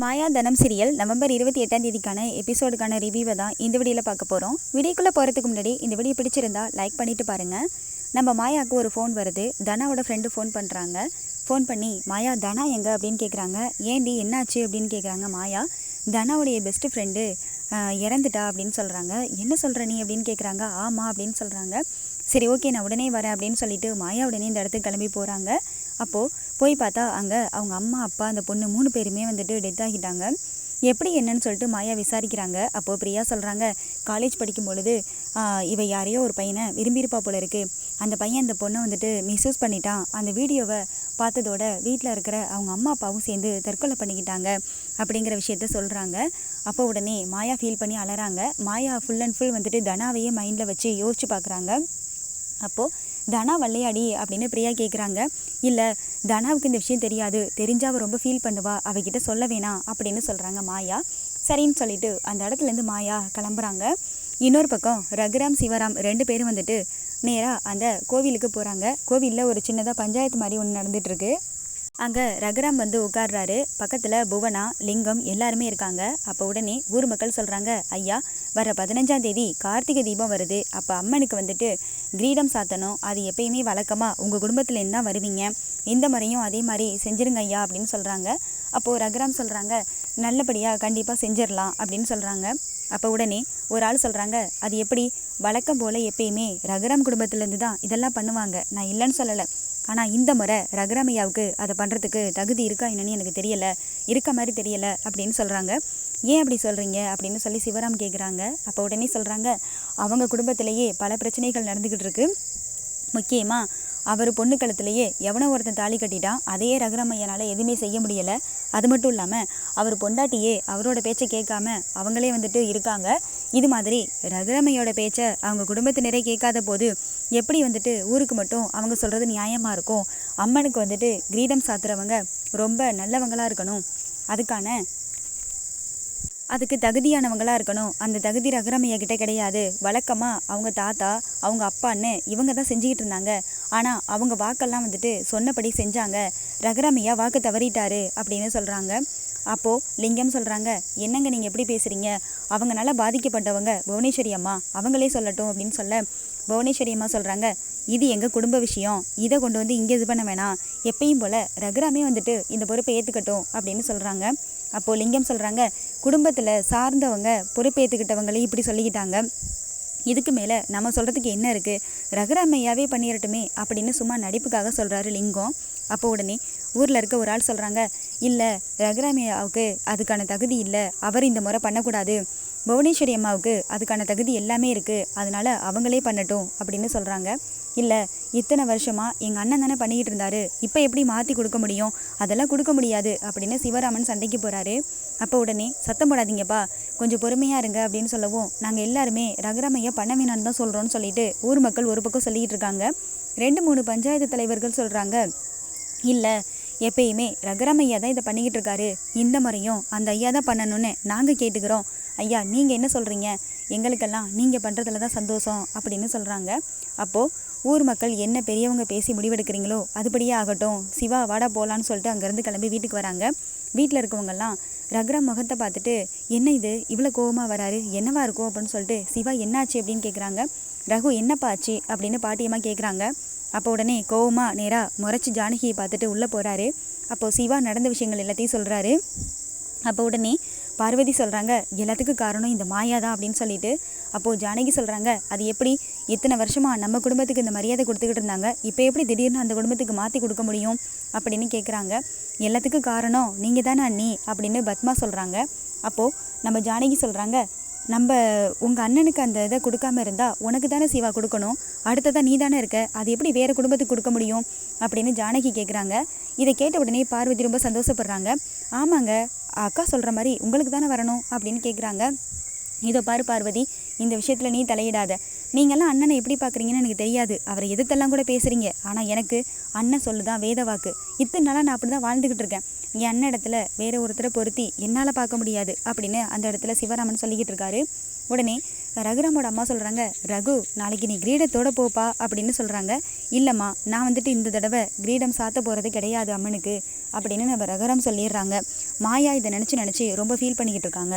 மாயா தனம் serial November இருபத்தி எட்டாம் தேதிக்கான எபிசோடுக்கான ரிவ்யூவை தான் இந்த வீடியோவில் பார்க்க போகிறோம் வீடியோக்குள்ளே போகிறதுக்கு முன்னாடி இந்த வீடியோ பிடிச்சிருந்தா லைக் பண்ணிட்டு பாருங்கள் நம்ம மாயாவுக்கு ஒரு ஃபோன் வருது. தனாவோட ஃப்ரெண்டு ஃபோன் பண்ணுறாங்க ஃபோன் பண்ணி மாயா தனா எங்கே? அப்படின்னு கேட்குறாங்க ஏண்டி என்னாச்சு? அப்படின்னு கேட்குறாங்க மாயா. தனாவுடைய பெஸ்ட்டு ஃப்ரெண்டு இறந்துட்டா அப்படின்னு சொல்கிறாங்க என்ன சொல்கிற நீ? அப்படின்னு கேட்குறாங்க ஆமாம் அப்படின்னு சொல்கிறாங்க சரி ஓகே நான் உடனே வரேன் அப்படின்னு சொல்லிட்டு மாயா உடனே இந்த இடத்துக்கு கிளம்பி போகிறாங்க அப்போது போய் பார்த்தா அங்கே அவங்க அம்மா அப்பா அந்த பொண்ணு மூணு பேருமே வந்துட்டு டெத் ஆகிட்டாங்க. எப்படி என்னன்னு சொல்லிட்டு மாயா விசாரிக்கிறாங்க. அப்போது பிரியா சொல்கிறாங்க காலேஜ் படிக்கும் பொழுது இவ யாரையோ ஒரு பையனை விரும்பியிருப்பா போல இருக்கு. அந்த பையன் அந்த பொண்ணை வந்துட்டு மிஸ்யூஸ் பண்ணிட்டான். அந்த வீடியோவை பார்த்ததோட வீட்டில் இருக்கிற அவங்க அம்மா அப்பாவும் சேர்ந்து தற்கொலை பண்ணிக்கிட்டாங்க. அப்படிங்கிற விஷயத்த சொல்கிறாங்க அப்போ உடனே மாயா ஃபீல் பண்ணி அலறாங்க. மாயா ஃபுல் அண்ட் ஃபுல் வந்துட்டு தனாவையே மைண்டில் வச்சு யோசிச்சு பார்க்குறாங்க. அப்போது தனா வள்ளையாடி அப்படின்னு பிரியா கேட்குறாங்க இல்லை தனாவுக்கு இந்த விஷயம் தெரியாது. தெரிஞ்சா அவள் ரொம்ப ஃபீல் பண்ணுவா. அவகிட்ட சொல்ல வேணாம் அப்படின்னு சொல்கிறாங்க மாயா. சரின்னு சொல்லிட்டு அந்த இடத்துலேருந்து மாயா கிளம்புறாங்க. இன்னொரு பக்கம் ரகுராம் சிவராம் ரெண்டு பேரும் வந்துட்டு நேராக அந்த கோவிலுக்கு போகிறாங்க கோவிலில் ஒரு சின்னதாக பஞ்சாயத்து மாதிரி ஒன்று நடந்துகிட்ருக்கு அங்கே ரகுராம் வந்து உட்கார்றாரு. பக்கத்தில் புவனா லிங்கம் எல்லாருமே இருக்காங்க. அப்போ உடனே ஊர் மக்கள் சொல்கிறாங்க ஐயா வர பதினஞ்சாம் தேதி கார்த்திகை தீபம் வருது. அப்போ அம்மனுக்கு வந்துட்டு கிரீடம் சாத்தணும். அது எப்பயுமே வழக்கமாக உங்கள் குடும்பத்துலேருந்து தான் வருவீங்க. இந்த முறையும் அதே மாதிரி செஞ்சிருங்க ஐயா அப்படின்னு சொல்கிறாங்க அப்போது ரகுராம் சொல்கிறாங்க நல்லபடியாக கண்டிப்பாக செஞ்சிடலாம் அப்படின்னு சொல்கிறாங்க அப்போ உடனே ஒரு ஆள் சொல்கிறாங்க அது எப்படி? வழக்கம் போல் எப்பயுமே ரகுராம் குடும்பத்துலேருந்து தான் இதெல்லாம் பண்ணுவாங்க. நான் இல்லைன்னு சொல்லலை. ஆனால் இந்த முறை ரகுராமையாவுக்கு அதை பண்ணுறதுக்கு தகுதி இருக்கா என்னன்னு எனக்கு தெரியலை. இருக்க மாதிரி தெரியலை அப்படின்னு சொல்கிறாங்க ஏன் அப்படி சொல்கிறீங்க அப்படின்னு சொல்லி சிவராம் கேட்குறாங்க அப்போ உடனே சொல்கிறாங்க அவங்க குடும்பத்திலேயே பல பிரச்சனைகள் நடந்துக்கிட்டு இருக்கு. முக்கியமாக அவர் பொண்ணு கழுத்துலையே எவனோ ஒருத்தன் தாலி கட்டிட்டான் அதையே ரகுராமையனால் எதுவுமே செய்ய முடியலை. அது மட்டும் இல்லாமல் அவர் பொண்டாட்டியே அவரோட பேச்சை கேட்காம அவங்களே வந்துட்டு இருக்காங்க. இது மாதிரி ரகுராமையோட பேச்சை அவங்க குடும்பத்தினரே கேட்காத போது எப்படி வந்துட்டு ஊருக்கு மட்டும் அவங்க சொல்கிறது நியாயமாக இருக்கும்? அம்மனுக்கு வந்துட்டு கிரீடம் சாத்துறவங்க ரொம்ப நல்லவங்களாக இருக்கணும். அதுக்கான அதுக்கு தகுதியானவங்களா இருக்கணும். அந்த தகுதி ரகுராமையா கிட்ட கிடையாது. வழக்கமாக அவங்க தாத்தா அவங்க அப்பான்னு இவங்க தான் செஞ்சுக்கிட்டு இருந்தாங்க. ஆனால் அவங்க வாக்கெல்லாம் வந்துட்டு சொன்னபடி செஞ்சாங்க. ரகுரமையா வாக்கு தவறிட்டாரு அப்படின்னு சொல்கிறாங்க அப்போது லிங்கம் சொல்கிறாங்க என்னங்க நீங்கள் எப்படி பேசுகிறீங்க அவங்களால பாதிக்கப்பட்டவங்க புவனேஸ்வரி அம்மா அவங்களே சொல்லட்டும் அப்படின்னு சொல்ல புவனேஸ்வரி அம்மா சொல்கிறாங்க இது எங்கள் குடும்ப விஷயம். இதை கொண்டு வந்து இங்கே இது பண்ண வேணாம். எப்பயும் போல் ரகுராமே வந்துட்டு இந்த பொறுப்பை ஏற்றுக்கட்டும் அப்படின்னு சொல்கிறாங்க அப்போது லிங்கம் சொல்கிறாங்க குடும்பத்தில் சார்ந்தவங்க பொறுப்பேற்றுக்கிட்டவங்களே இப்படி சொல்லிக்கிட்டாங்க. இதுக்கு மேலே நம்ம சொல்கிறதுக்கு என்ன இருக்குது ரகுராமையாவே பண்ணிடட்டுமே அப்படின்னு சும்மா நடிப்புக்காக சொல்கிறாரு லிங்கம். அப்போ உடனே ஊரில் இருக்க ஒரு ஆள் சொல்கிறாங்க இல்லை ரகுராமியாவுக்கு அதுக்கான தகுதி இல்லை அவர் இந்த முறை பண்ணக்கூடாது. புவனேஸ்வரி அம்மாவுக்கு அதுக்கான தகுதி எல்லாமே இருக்குது அதனால் அவங்களே பண்ணட்டும் அப்படின்னு சொல்கிறாங்க இல்லை இத்தனை வருஷமாக எங்கள் அண்ணன் தானே பண்ணிக்கிட்டு இருந்தாரு இப்போ எப்படி மாற்றி கொடுக்க முடியும்? அதெல்லாம் கொடுக்க முடியாது அப்படின்னு சிவராமன் சண்டைக்கு போகிறாரு அப்போ உடனே சத்தம் போடாதீங்கப்பா கொஞ்சம் பொறுமையாக இருங்க அப்படின்னு சொல்லவும் நாங்கள் எல்லாருமே ரகுராமையா பண்ண வேணான்னு தான் சொல்கிறோன்னு சொல்லிட்டு ஊர் மக்கள் ஒரு பக்கம் சொல்லிக்கிட்டு இருக்காங்க. ரெண்டு மூணு பஞ்சாயத்து தலைவர்கள் சொல்கிறாங்க இல்லை எப்பயுமே ஐயா தான் இதை பண்ணிக்கிட்டு இருக்காரு. இந்த முறையும் அந்த ஐயா தான் பண்ணணும்னு நாங்கள் கேட்டுக்கிறோம். ஐயா நீங்கள் என்ன சொல்கிறீங்க எங்களுக்கெல்லாம் நீங்கள் பண்ணுறதுல தான் சந்தோஷம் அப்படின்னு சொல்கிறாங்க அப்போது ஊர் மக்கள் என்ன பெரியவங்க பேசி முடிவெடுக்கிறீங்களோ அதுபடியே ஆகட்டும். சிவா வாடா போகலான்னு சொல்லிட்டு அங்கேருந்து கிளம்பி வீட்டுக்கு வராங்க. வீட்டில் இருக்கவங்கெல்லாம் ரகுராம் முகத்தை பார்த்துட்டு என்ன இது? இவ்வளோ கோவமாக வராரு? என்னவா இருக்கும்? அப்படின்னு சொல்லிட்டு சிவா என்னாச்சு? அப்படின்னு கேட்குறாங்க ரகு என்னப்பா ஆச்சு? அப்படின்னு பாட்டியம்மா கேட்குறாங்க அப்போ உடனே கோவமாக நேராக முறைச்சி ஜானகியை பார்த்துட்டு உள்ளே போகிறாரு அப்போது சிவா நடந்த விஷயங்கள் எல்லாத்தையும் சொல்கிறாரு அப்போ உடனே பார்வதி சொல்கிறாங்க எல்லாத்துக்கும் காரணம் இந்த மாயா தான் அப்படின்னு சொல்லிட்டு அப்போது ஜானகி சொல்கிறாங்க அது எப்படி? இத்தனை வருஷமாக நம்ம குடும்பத்துக்கு இந்த மரியாதை கொடுத்துக்கிட்டு இருந்தாங்க. இப்போ எப்படி திடீர்னு அந்த குடும்பத்துக்கு மாற்றி கொடுக்க முடியும் அப்படின்னு கேட்குறாங்க எல்லாத்துக்கும் காரணம் நீங்கள் தானே அண்ணி அப்படின்னு பத்மா சொல்கிறாங்க அப்போது நம்ம ஜானகி சொல்கிறாங்க நம்ம உங்கள் அண்ணனுக்கு அந்த இதை கொடுக்காம இருந்தால் உனக்கு தானே சிவா கொடுக்கணும். அடுத்ததான் நீ தானே இருக்க. அது எப்படி வேறு குடும்பத்துக்கு கொடுக்க முடியும்? அப்படின்னு ஜானகி கேட்குறாங்க இதை கேட்ட உடனே பார்வதி ரொம்ப சந்தோஷப்படுறாங்க. ஆமாங்க அக்கா சொல்கிற மாதிரி உங்களுக்கு தானே வரணும் அப்படின்னு கேட்குறாங்க இதோ பாரு பார்வதி இந்த விஷயத்தில் நீ தலையிடாத. நீங்கள்லாம் அண்ணனை எப்படி பார்க்குறீங்கன்னு எனக்கு தெரியாது. அவரை எதிர்த்தெல்லாம் கூட பேசுகிறீங்க ஆனால் எனக்கு அண்ணன் சொல்லுதான் வேத வாக்கு. இத்தனை நாளாக நான் அப்படி தான் வாழ்ந்துக்கிட்டு இருக்கேன். என் அண்ணன் இடத்துல வேற ஒருத்தரை பொருத்தி என்னால் பார்க்க முடியாது அப்படின்னு அந்த இடத்துல சிவராமன் சொல்லிக்கிட்டு இருக்காரு. உடனே ரகுராமோட அம்மா சொல்கிறாங்க ரகு நாளைக்கு நீ கிரீடத்தோட போப்பா அப்படின்னு சொல்கிறாங்க இல்லைம்மா நான் வந்துட்டு இந்த தடவை கிரீடம் சாத்த போகிறது கிடையாது அம்மனுக்கு அப்படின்னு நம்ம ரகுராம் சொல்லிடுறாங்க. மாயா இதை நினச்சி நினச்சி ரொம்ப ஃபீல் பண்ணிக்கிட்டு இருக்காங்க.